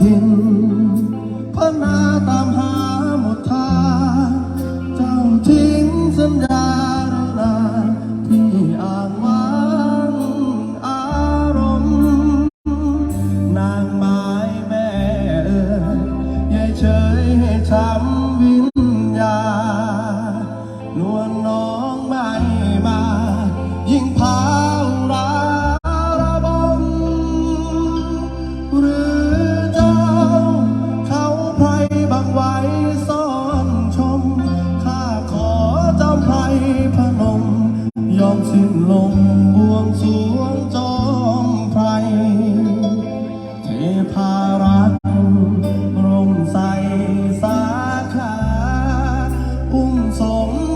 nothing บังไว้ซ่อนชม ข้าขอจอมไพรพนม ยอมสิ้นลมบวงสวงจอมไพรเทพารัตร่มใสสาขา อุ้มสม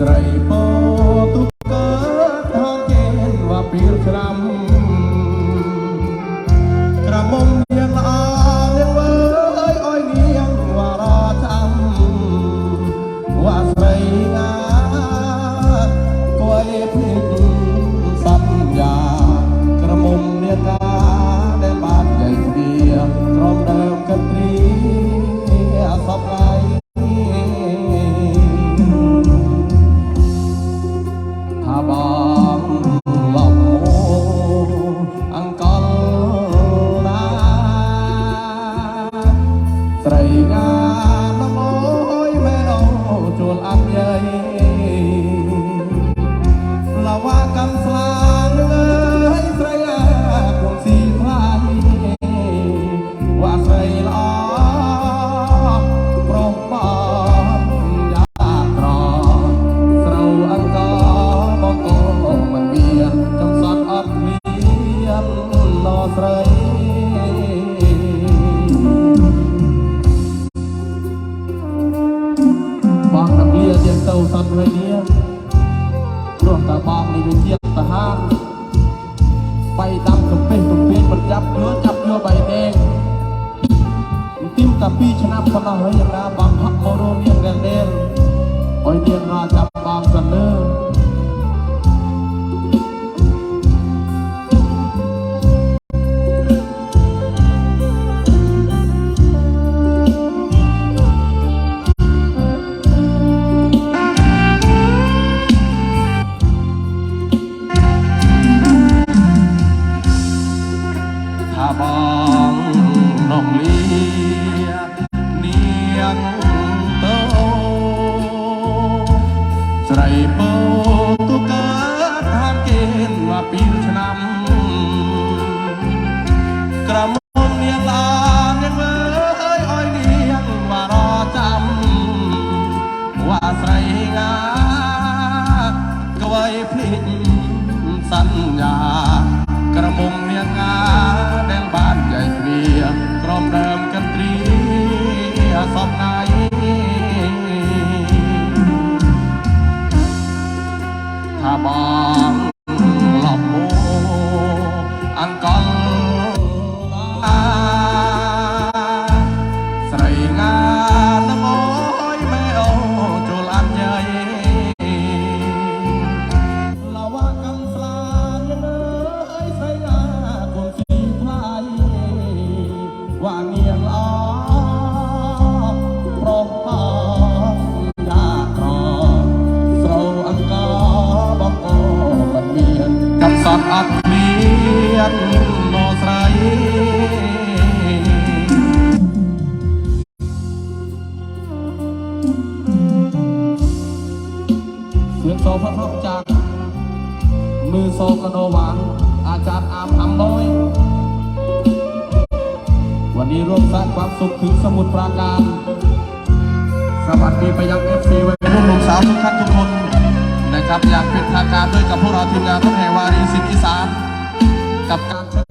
ត្រីបង กับพี่ชนะพนาเฮียงนาบางพักโมโรเมียงแดงเดลโอ้ยเดียงราจับบางสันเนอ ญา กระมงเนียงงาแดงบ้านใหญ่เกลียกรอมเดิม ว่าเงียงอ้อพร้อมพอยากรอเสราอังกาบอกโอ้มันเมียนกับสัตว์อักเลียนโนสไรเสียงโซพระพระจากมือโซกระโดหวานอาจารย์อามอำน้อย นี้ร่วมสร้างความสุขถึงสมุทรปราการ สวัสดีไปยังเอฟซีวัยรุ่นหนุ่มสาวทุกท่านทุกคนนะครับ อยากเป็นทางการด้วยกับพวกเราทีมงานต้งแห่งวารีสินอีสานกับการ